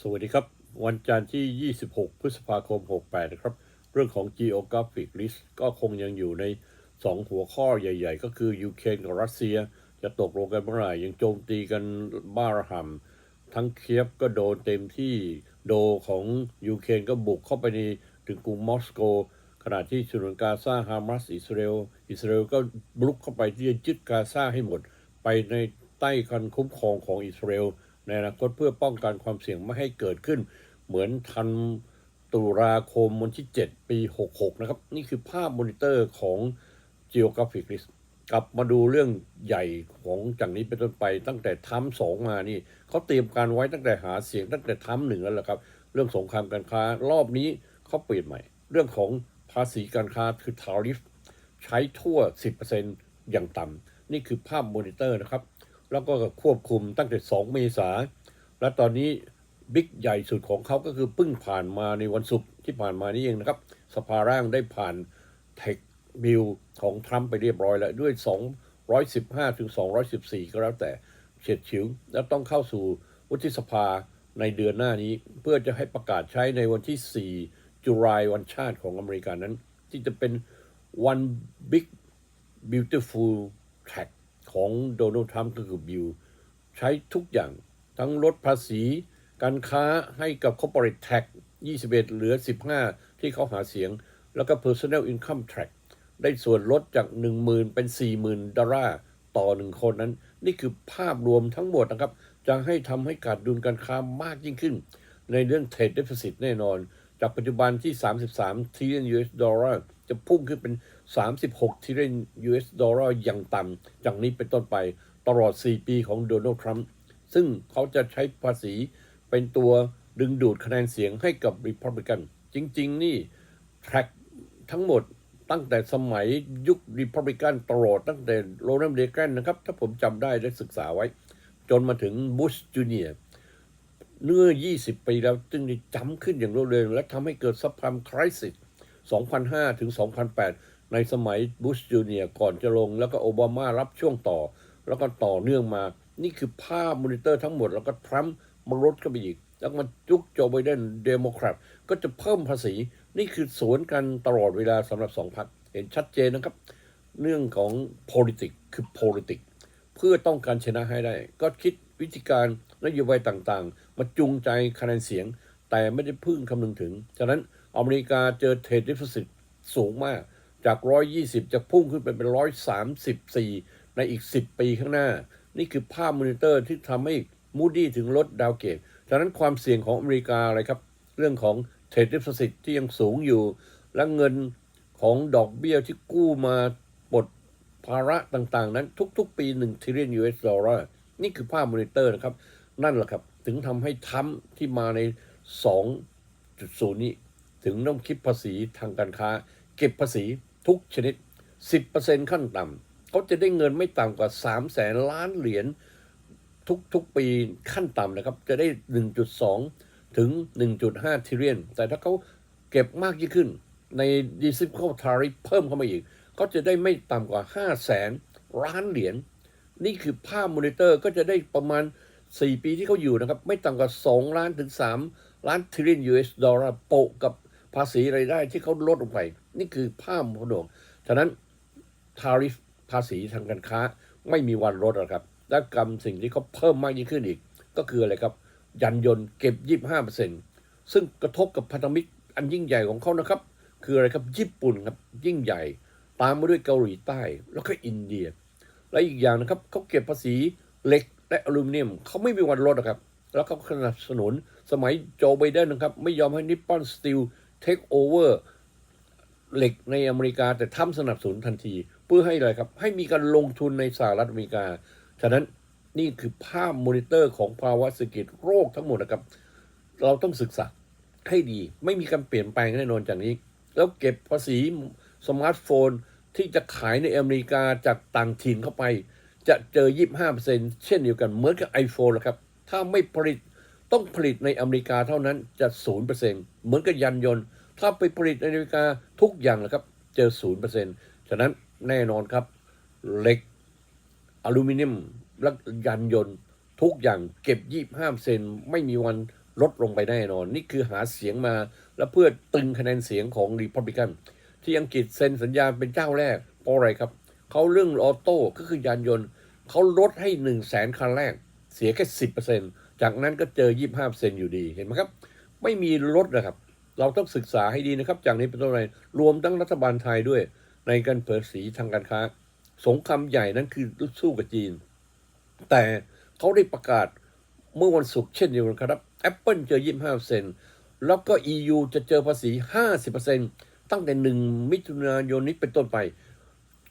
สวัสดีครับ วันจันทร์ที่ 26 พฤษภาคม 68 นะครับ เรื่องของ geographic list ก็คงยังอยู่ใน 2 หัวข้อใหญ่ ๆ ก็คือยูเครนกับรัสเซีย จะตกลงกันเมื่อไหร่ ยังโจมตีกันบ้าระห่ำทั้งเคียฟก็โดนเต็มที่โดของยูเครนก็บุกเข้าไปในถึงกรุงมอสโก ขณะที่ฉนวนกาซาฮามาสอิสราเอลอิสราเอลก็บุกเข้าไปที่จะยึดกาซาให้หมด ไปในใต้การคุ้มครองของอิสราเอล ในอนาคตเพื่อป้องกันความเสี่ยงไม่ให้เกิดขึ้น เหมือนทันตุลาคมวันที่ 7 ปี 66 นะครับ นี่คือภาพมอนิเตอร์ของ Geographic List กลับมาดูเรื่องใหญ่ของจากนี้เป็นต้นไปตั้งแต่ทั้มสองมานี่เขาเตรียมการไว้ตั้งแต่หาเสียงตั้งแต่ทั้มหนึ่งแล้วละครับ เรื่องสงครามการค้ารอบนี้เขาเปลี่ยนใหม่ เรื่องของภาษีการค้าคือทาริฟใช้ทั่ว 10%อย่างต่ำนี่คือภาพมอนิเตอร์นะครับ แล้วก็ควบคุมตั้งแต่ 2 เมษา และตอนนี้บิ๊กใหญ่สุดของเขาก็คือเพิ่งผ่านมาในวันศุกร์ที่ผ่านมานี่เองนะครับ สภาร่างได้ผ่านเทคบิลของทรัมป์ไปเรียบร้อยแล้ว ด้วย 215 ถึง 214 ก็แล้วแต่เฉียดฉิว แล้วต้องเข้าสู่วุฒิสภาในเดือนหน้านี้ เพื่อจะให้ประกาศใช้ในวันที่ 4 จุลายวันชาติของอเมริกานั้น ที่จะเป็น one big beautiful track ของโดนัลด์ทรัมป์ก็คือบิลใช้ทุกอย่างทั้งลดภาษี การค้าให้กับ corporate tax 21 เหลือ 15 ที่เขาหาเสียง แล้วก็ personal income tax ได้ส่วนลดจาก 10,000 เป็น 40,000 ดอลลาร์ต่อหนึ่งคนนั้น นี่คือภาพรวมทั้งหมดนะครับ จะให้ทำให้ขาดดุลการค้ามากยิ่งขึ้น ในเรื่อง trade deficit แน่นอน จากปัจจุบันที่ 33 trillion US ดอลลาร์จะพุ่งขึ้นเป็น 36 trillion US ดอลลาร์อย่างต่ำจากนี้เป็นต้นไปตลอด 4 ปีของโดนัลด์ทรัมป์ซึ่งเขาจะใช้ภาษีเป็นตัวดึงดูดคะแนนเสียงให้กับ Republican จริง ๆ นี่ track ทั้งหมดตั้งแต่สมัยยุค Republican ตลอดตั้งแต่โรนัลด์เรแกนนะครับ ถ้าผมจำได้ได้ศึกษาไว้ จนมาถึงบุชจูเนียร์เมื่อ 20 ปีแล้วจึงได้จำขึ้นอย่างรวดเร็วและทำให้เกิดซับพลัมคริสิส2005 ถึง 2008 ในสมัยบุชจูเนียก่อนจะลง แล้วก็โอบามารับช่วงต่อ แล้วก็ต่อเนื่องมา นี่คือภาพมอนิเตอร์ทั้งหมด แล้วก็ทรัมป์มาลดก็ไปอีก แล้วมาจุกโจไบเดนเดโมแครตก็จะเพิ่มภาษี นี่คือสวนกันตลอดเวลาสำหรับสองพรรคเห็นชัดเจนนะครับ เรื่องของ politics คือ politics เพื่อต้องการชนะให้ได้ ก็คิดวิธีการนโยบายต่างๆ มาจูงใจคะแนนเสียง แต่ไม่ได้พึ่งคำนึงถึง ฉะนั้นอเมริกาเจอเทรดดิฟฟิตสูงมาก จาก 120 จะพุ่งขึ้นไปเป็น 134 ในอีก 10 ปีข้างหน้า นี่คือภาพมอนิเตอร์ที่ทำให้มูดี้ถึงลดดาวเกตฉะนั้นความเสี่ยงของอเมริกาอะไรครับ เรื่องของเทรดดิฟฟิตที่ยังสูงอยู่ และเงินของดอกเบี้ยที่กู้มาปลดภาระต่างๆ นั้นทุกๆ ปี1 trillion US ดอลลาร์นี่คือภาพมอนิเตอร์นะครับ นั่นแหละครับ ถึงทำให้ทั้มที่มาใน 2.0 นี้ ถึงต้องคิดภาษีทางการค้า เก็บภาษี ทุกชนิด 10%ขั้นต่ำเขาจะได้เงินไม่ต่ำกว่า 3 แสนล้านเหรียญทุกๆปีขั้นต่ำนะครับ จะได้ 1.2 ถึง 1.5ทริเลียน แต่ถ้าเขาเก็บมากยิ่งขึ้น ใน d e c i p l tariff เพิ่มเข้ามาอีกเขาจะได้ไม่ต่ำกว่า 5 แสนล้านเหรียญ นี่คือภาพมอนิเตอร์ก็จะได้ประมาณ 4 ปีที่เขาอยู่นะครับ ไม่ต่ำกว่า 2 ล้านถึง 3 ล้านทริลเลียน US ดอลลาร์โปะกับ ภาษีรายได้ที่เขาลดลงไป นี่คือภาพผนวกฉะนั้นทาริฟภาษีทางการค้าไม่มีวันลดหรอกครับและกรรมสิ่งที่เขาเพิ่มมากยิ่งขึ้นอีก ก็คืออะไรครับ ยันยนต์เก็บ 25%ซึ่งกระทบกับพันธมิตรอันยิ่งใหญ่ของเขานะครับ คืออะไรครับญี่ปุ่นครับยิ่งใหญ่ ตามมาด้วยเกาหลีใต้ แล้วก็อินเดีย และอีกอย่างนะครับเขาเก็บภาษีเหล็กและอลูมิเนียมเขาไม่มีวันลดนะครับ แล้วเขาสนับสนุนสมัยโจไบเดนนะครับ ไม่ยอมให้นิปปอนสตีล เทคโอเวอร์เหล็กในอเมริกาแต่ทำสนับสนุนทันที เพื่อให้อะไรครับ ให้มีการลงทุนในสหรัฐอเมริกา ฉะนั้นนี่คือภาพมอนิเตอร์ของภาวะเศรษฐกิจโรคทั้งหมดนะครับ เราต้องศึกษาให้ดี ไม่มีการเปลี่ยนแปลงแน่นอนจากนี้ แล้วเก็บภาษีสมาร์ทโฟนที่จะขายในอเมริกาจากต่างถิ่นเข้าไป จะเจอ 25%เช่นเดียวกันเหมือนกับ iPhone แหละครับ ถ้าไม่ผลิต ต้องผลิตในอเมริกาเท่านั้นจะ0%เหมือนกับยานยนต์ ถ้าไปผลิตในอเมริกาทุกอย่างนะครับเจอ0%ฉะนั้นแน่นอนครับเหล็กอลูมิเนียมและยานยนต์ ทุกอย่างเก็บ25เซนไม่มีวันลดลงไปแน่นอน นี่คือหาเสียงมาและเพื่อตึงคะแนนเสียงของรีพับลิกันที่อังกฤษเซ็นสัญญาเป็นเจ้าแรกเพราะอะไรครับเขาเรื่องออโต้ก็คือยานยนต์เขาลดให้1นึ่งแสนคันแรก เสียแค่สิเซ จากนั้นก็เจอ 25%อยู่ดีเห็นไหมครับ ไม่มีลดนะครับ เราต้องศึกษาให้ดีนะครับ จากนี้เป็นต้นไปรวมทั้งรัฐบาลไทยด้วย ในการเผยสีทางการค้า สงครามใหญ่นั้นคือสู้กับจีน แต่เขาได้ประกาศเมื่อวันศุกร์เช่นเดียวกันครับ Apple เจอ 25เซนแล้วก็ EU จะเจอภาษี 50%ตั้งแต่ 1 มิถุนายนนี้เป็นต้นไป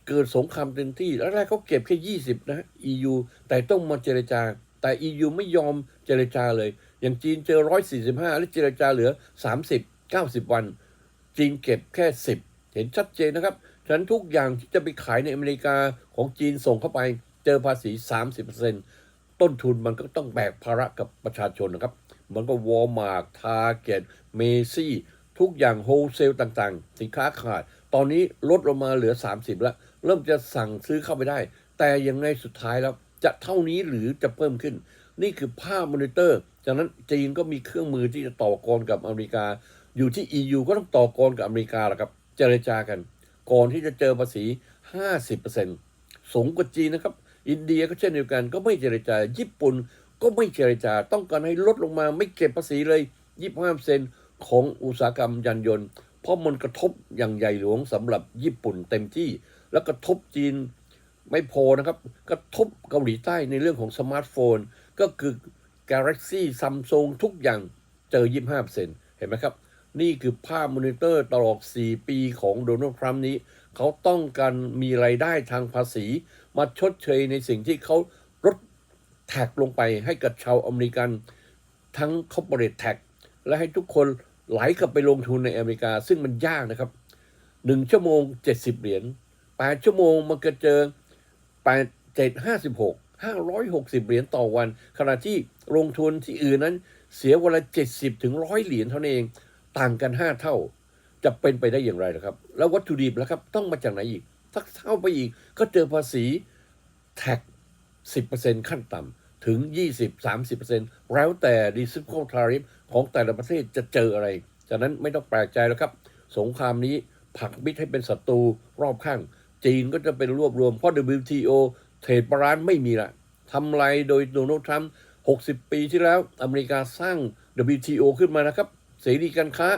เกิดสงครามเต็มที่ แล้วแรกเขาเก็บแค่ 20 นะ EU แต่ต้องมาเจรจา แต่ EU ไม่ยอมเจรจาเลย อย่างจีนเจอ 145 แล้วเจรจาเหลือ 30 90 วัน จีนเก็บแค่ 10 เห็นชัดเจนนะครับ ฉะนั้นทุกอย่างที่จะไปขายในอเมริกาของจีนส่งเข้าไปเจอภาษี 30%ต้นทุนมันก็ต้องแบกภาระกับประชาชนนะครับ มันก็วอลมาร์ททาร์เก็ตเมซี่ ทุกอย่างโฮลเซลต่างๆ สินค้าขาด ตอนนี้ลดลงมาเหลือ 30 แล้ว เริ่มจะสั่งซื้อเข้าไปได้ แต่ยังไงสุดท้ายแล้ว จะเท่านี้หรือจะเพิ่มขึ้น นี่คือภาพมอนิเตอร์จากนั้นจีนก็มีเครื่องมือที่จะต่อกรกับอเมริกา อยู่ที่ EU ก็ต้องต่อกรกับอเมริกาแหละครับ เจรจากัน ก่อนที่จะเจอภาษี 50%สูงกว่าจีนนะครับ อินเดียก็เช่นเดียวกันก็ไม่เจรจา ญี่ปุ่นก็ไม่เจรจา ต้องการให้ลดลงมาไม่เก็บภาษีเลย 25%ของอุตสาหกรรมยานยนต์ เพราะมันกระทบอย่างใหญ่หลวงสำหรับญี่ปุ่นเต็มที่ แล้วกระทบจีน ไม่พอนะครับกระทบเกาหลีใต้ในเรื่องของสมาร์ทโฟน ก็คือ Galaxy Samsung ทุกอย่างเจอ 25%เห็นไหมครับ นี่คือภาพมอนิเตอร์ตลอด 4 ปีของโดนัลด์ทรัมป์นี้ เขาต้องการมีไรายได้ทางภาษี มาชดเชยในสิ่งที่เขาลดแท็กลงไปให้กับชาวอเมริกัน ทั้ง corporate tax และให้ทุกคนไหลกลับไปลงทุนในอเมริกา ซึ่งมันยากนะครับหนึ่งชั่วโมง 70 เหรียญแปดชั่วโมงมันก็เจอ แปดเจ็ดห้าสิบหกห้าร้อยหกสิบเหรียญต่อวัน ขณะที่ลงทุนที่อื่นนั้น เสียวันละเจ็ดสิบถึงร้อยเหรียญเท่านั้นเอง ต่างกันห้าเท่า จะเป็นไปได้อย่างไรนะครับ แล้ววัตถุดิบแล้วครับ ต้องมาจากไหนอีกถ้าเท่าไปอีกก็เจอภาษีแท็กสิบเปอร์เซ็นขั้นต่ำถึงยี่สิบสามสิบเปอร์เซ็นแล้วแต่ reciprocal tariff ของแต่ละประเทศจะเจออะไร จากนั้นไม่ต้องแปลกใจแล้วครับ สงครามนี้ผักมิตรให้เป็นศัตรูรอบข้าง จีนก็จะเป็นรวบรวม เพราะ WTO เทรดบาลานซ์ไม่มีละทำไรโดยโดนัลด์ทรัมป์60 ปีที่แล้วอเมริกาสร้าง WTO ขึ้นมานะครับ เสรีการค้า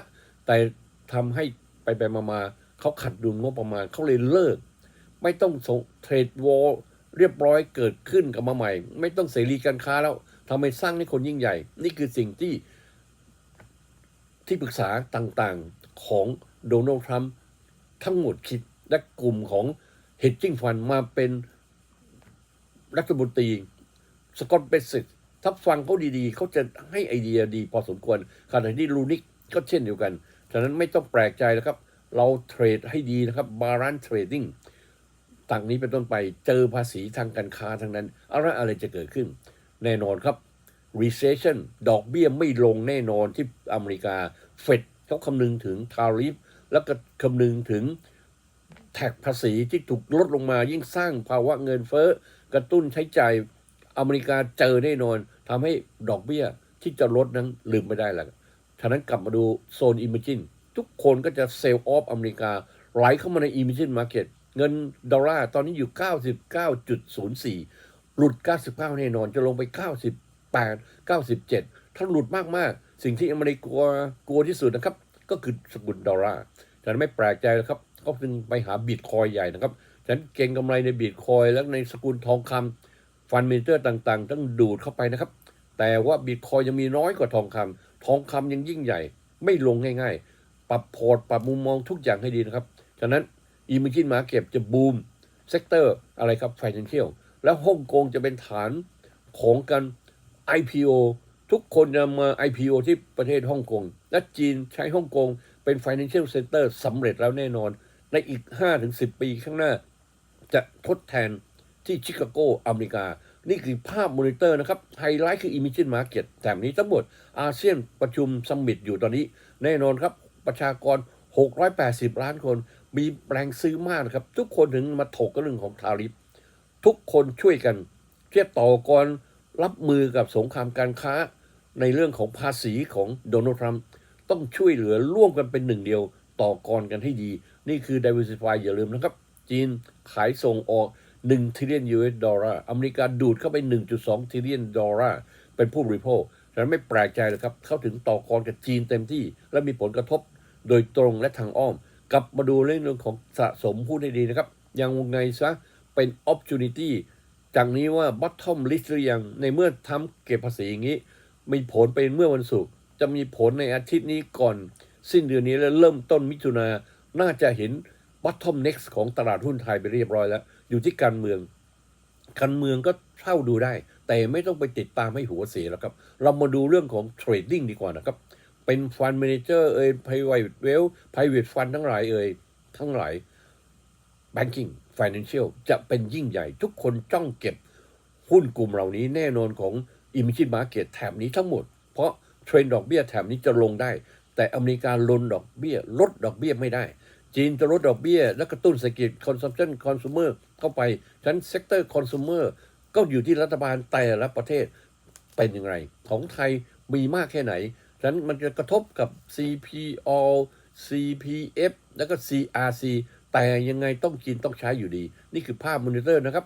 แต่ทำให้ไปไปมามาเขาขัดดุลงบประมาณเขาเลยเลิก ไม่ต้องส่งเทรดวอลเรียบร้อยเกิดขึ้นกับมาใหม่ ไม่ต้องเสรีการค้าแล้วทำให้สร้างให้คนยิ่งใหญ่ นี่คือสิ่งที่ที่ปรึกษาต่างๆของโดนัลด์ทรัมป์ทั้งหมดคิด และกลุ่มของ hedging fund มาเป็นรัฐมนตรีสกอตเบสิกถ้าฟังเขาดีๆ เขาจะให้ไอเดียดีพอสมควรขณะที่ลูนิกก็เช่นเดียวกัน ฉะนั้นไม่ต้องแปลกใจนะครับ เราเทรดให้ดีนะครับบาลานซ์เทรดดิ้งต่างนี้เป็นต้นไปเจอภาษีทางการค้าทั้งนั้น อะไรอะไรจะเกิดขึ้น แน่นอนครับ recession ดอกเบี้ยไม่ลงแน่นอนที่อเมริกา เฟดเขาคำนึงถึงทาริฟแล้วก็คำนึงถึง แท็กภาษีที่ถูกลดลงมายิ่งสร้างภาวะเงินเฟ้อกระตุ้นใช้จ่ายอเมริกาเจอแน่นอนทำให้ดอกเบี้ยที่จะลดนั้นลืมไม่ได้แล้วฉะนั้นกลับมาดูโซนอิมเมจินทุกคนก็จะเซลล์ออฟอเมริกาไหลเข้ามาในอิมเมจินมาร์เก็ตเงินดอลลาร์ตอนนี้อยู่ 99.04 หลุด 99 แน่นอนจะลงไป 98 97 ถ้าหลุดมาก ๆ สิ่งที่อเมริกากลัวกลัวที่สุดนะครับ ก็คือสกุลดอลลาร์ฉะนั้นไม่แปลกใจแล้วครับ เขาจึงไปหาบิตคอยใหญ่นะครับฉะนั้นเก่งกำไรในบิตคอยและในสกุลทองคำฟันเมนเตอร์ต่างๆ ต้องดูดเข้าไปนะครับ แต่ว่าบิตคอยยังมีน้อยกว่าทองคำทองคำยังยิ่งใหญ่ ไม่ลงง่ายๆ ปรับพอร์ตปรับมุมมองทุกอย่างให้ดีนะครับ ฉะนั้นอีมิจินมาเก็บจะบูมเซกเตอร์อะไรครับ Financial แล้วฮ่องกงจะเป็นฐานของการ IPO ทุกคนจะมา IPO ที่ประเทศฮ่องกง และจีนใช้ฮ่องกงเป็น Financial Center สำเร็จแล้วแน่นอน ในอีก 5-10 ปีข้างหน้า จะทดแทนที่ชิคาโกอเมริกา นี่คือภาพมอนิเตอร์นะครับ ไฮไลท์คือ Emerging Market แต่นนี้ทั้งหมดอาเซียนประชุมซัมมิตอยู่ตอนนี้ แน่นอนครับประชากร 680 ล้านคน มีแรงซื้อมากนะครับ ทุกคนถึงมาถกกันเรื่องของทาริฟทุกคนช่วยกันเทียบต่อกรรับมือกับสงครามการค้า ในเรื่องของภาษีของโดนัลด์ทรัมป์ต้องช่วยเหลือร่วมกันเป็นหนึ่งเดียวต่อกรกันให้ดี นี่คือ diversify อย่าลืมนะครับ จีนขายส่งออก1 trillion US ดอลลาร์อเมริกาดูดเข้าไป 1.2 trillion ดอลลาร์เป็นผู้บริโภคฉะนั้นไม่แปลกใจเลยครับ เข้าถึงต่อกรกับจีนเต็มที่ และมีผลกระทบโดยตรงและทางอ้อม กลับมาดูเรื่องของสะสมหุ้นให้ดีนะครับ ยังไงซะเป็น opportunity จากนี้ว่า bottom list หรือยัง ในเมื่อทำเก็บภาษีอย่างนี้ มีผลเป็นเมื่อวันศุกร์จะมีผลในอาทิตย์นี้ก่อน สิ้นเดือนนี้แล้วเริ่มต้นมิถุนา น่าจะเห็น bottom next ของตลาดหุ้นไทยไปเรียบร้อยแล้ว อยู่ที่การเมือง การเมืองก็เข้าดูได้ แต่ไม่ต้องไปติดตามให้หัวเสียแล้วครับ เรามาดูเรื่องของเทรดดิ้งดีกว่านะครับ เป็นฟันเมนเจอร์เอ่ย private wealth private fund ทั้งหลายเอ่ย ทั้งหลาย banking financial จะเป็นยิ่งใหญ่ ทุกคนจ้องเก็บหุ้นกลุ่มเหล่านี้แน่นอนของ emerging market แถบนี้ทั้งหมด เพราะเทรนด์ดอกเบี้ยแถบนี้จะลงได้ แต่อเมริกาลนดอกเบี้ย ลดดอกเบี้ยไม่ได้ จีนจะลดดอกเบี้ย และกระตุ้นเศรษฐกิจ consumption consumer เข้าไปฉะนั้น sector consumer ก็อยู่ที่รัฐบาลแต่ละประเทศเป็นอย่างไร ของไทยมีมากแค่ไหนฉะนั้นมันจะกระทบกับ CPO CPF แล้วก็ CRC แต่ยังไงต้องกินต้องใช้อยู่ดี นี่คือภาพมอนิเตอร์นะครับ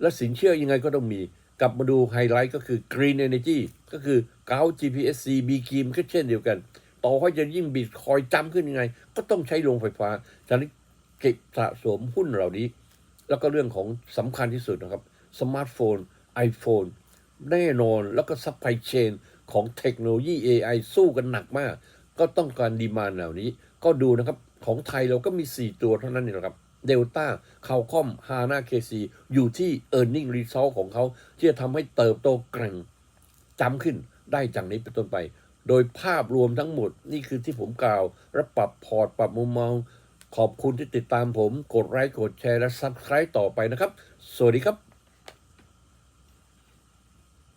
และสินเชื่อยังไงก็ต้องมีกลับมาดูไฮไลท์ก็คือ Green Energy ก็คือเกา GPSC B คีมก็เช่นเดียวกัน ต่อให้จะยิ่งบิตคอยจำขึ้นยังไง ก็ต้องใช้โรงไฟฟ้าฉะนั้นเก็บสะสมหุ้นเหล่านี้ แล้วก็เรื่องของสำคัญที่สุดนะครับ สมาร์ทโฟน iPhone แน่นอนแล้วก็ซัพพลายเชนของเทคโนโลยี AI สู้กันหนักมาก ก็ต้องการดีมานเหล่านี้ ก็ดูนะครับ ของไทยเราก็มี 4 ตัวเท่านั้นเองนะครับเดลต้าคาคอมฮาน่าเคซีอยู่ที่ e a r n i n g Result ของเขา ที่จะทำให้เติบโตแกร่งจำขึ้นได้จากนี้เป็นต้นไป โดยภาพรวมทั้งหมดนี่คือที่ผมกล่าวและปรับพอร์ตปรับมุมมอง ขอบคุณที่ติดตามผม กดไลค์กดแชร์และ Subscribe ต่อไปนะครับ สวัสดีครับ